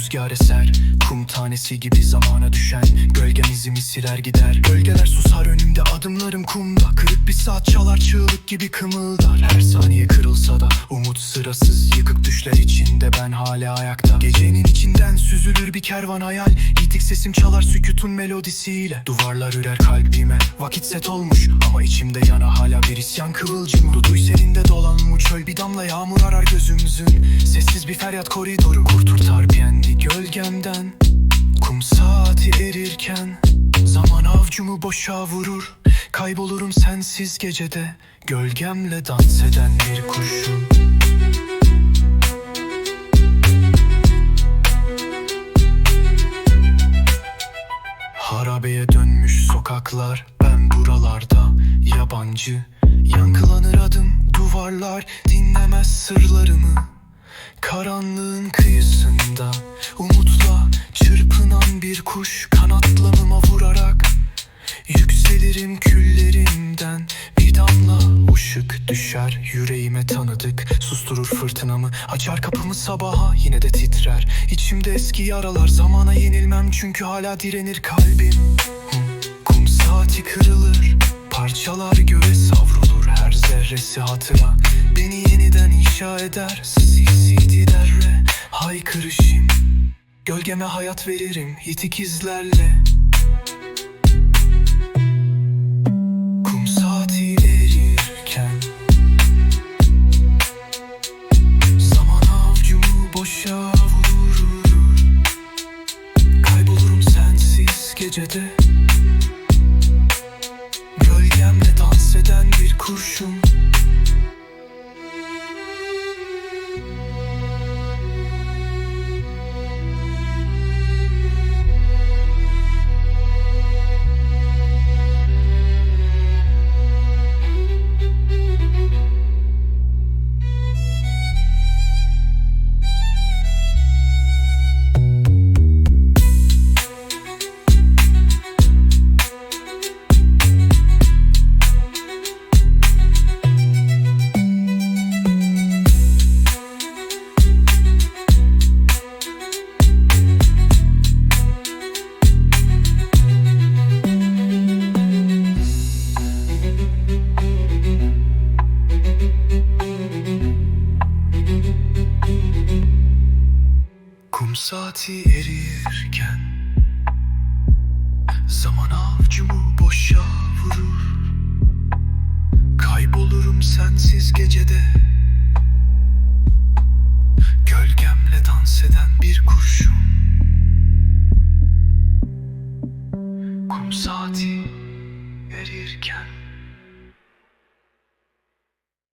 rüzgar eser. Kum tanesi gibi zamana düşen Gölgem izimi siler gider. Gölgeler susar önümde adımlarım kumda. Kırık bir saat çalar çığlık gibi kımıldar. Her saniye kırılsa da umut sırasız Yıkık düşler içinde ben hala ayakta. Gecenin içinden süzülür bir kervan hayal. Yitik sesim çalar sükutun melodisiyle. Duvarlar ürer kalbime Vakit set olmuş. Ama içimde yana hala bir isyan kıvılcım. Duduy serinde dolan bu çöl bir damla yağmur arar gözümüzün. Sessiz bir feryat koridoru kurturtar kendi gölgemden Kum saati erirken Zaman avcumu boşa vurur. Kaybolurum sensiz gecede Gölgemle dans eden bir kurşun Harabeye dönmüş sokaklar Ben buralarda yabancı. Yankılanır adım duvarlar Dinlemez sırlarımı. Karanlığın kıyısında Yükselirim küllerinden Bir damla ışık düşer. Yüreğime tanıdık Susturur fırtınamı. Açar kapımı sabaha yine de titrer. İçimde eski yaralar Zamana yenilmem. Çünkü hala direnir kalbim. Kum saati kırılır Parçalar göğe savrulur. Her zerresi hatıra Beni yeniden inşa eder. Derre Haykırışım. Gölgeme hayat veririm Yitik izlerle gecede. Gölgemle dans eden bir kurşun Kum saati erirken Zaman avcumu boşa vurur. Kaybolurum sensiz gecede. Gölgemle dans eden bir kurşun. Kum saati erirken